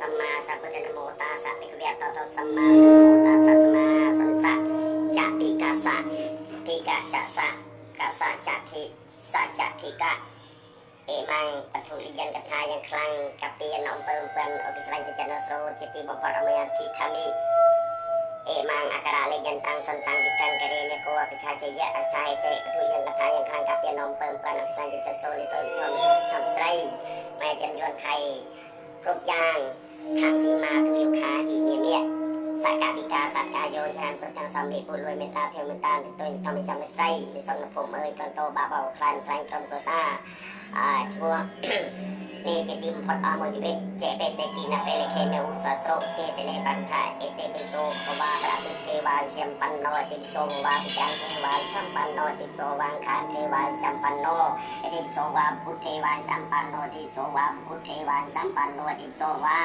สัมมาสัพพุทธนโมตาสัพพิกเวตโตสัมมาสัมพุทธสัสมาสัมสัจจะปิกาสะปิกาจะสัตกาสะจะพิสะจะพิกะเอมังปทุริยันกัทายังคลังกัปปียนอมเปิมเปิมอภิสัญจจนโสจิติบปรมยันทิธามิเอมังอาการาเลยันตังสันตังดิกังกเรเนโกอภิชาเจยะอัชายเตปทุริยันกัทายังคลังกัปปียนอมเปิมเปิมอภิสัญจจโนสนิโตนทำไรไม่จันยนไทยทุกอย่าง สักกาปิกาสักกาโยนชานตุตังสามีปุรวยเมตตาเทวเมตตาตุตนทำให้จำไม่ใส่มีสนผมเอ่ยตนโตบาเบาคลานใส่ตนโกซาอ่าชัวนี่จะดิมพอดอามจิเบเจเปเซกีนาเปเลเคเนอุสโซเตเสเนปังคาเอเตเปโซโควาปราทุเทวาชัมปันโนติโซวาปิจังเทวาชัมปันโนติโซวังคาเทวาชัมปันโนติโซวาพุทเทวาสัมปันโนติโซวาพุทเทวาสัมปันโนติโซวา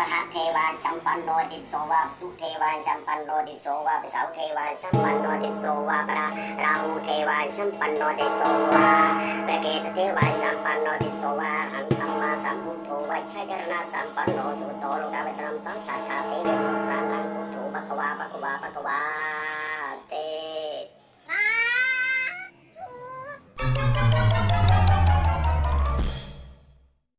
มหาเทวันสัมปันโนติโสวาสุเทวันสัมปันโนติโสวาเสาวเทวันสัมปันโนติโสวาปราราหูเทวันสัมปันโนติโสวาประเกตเทวันสัมปันโนติโสวาหังสัมมาสัมพุทโธวัชยรณาสัมปันโนสุโตโลกาเวตรัมสังสัทธาเตวมุสานนังพุทโธภควาภควาภควา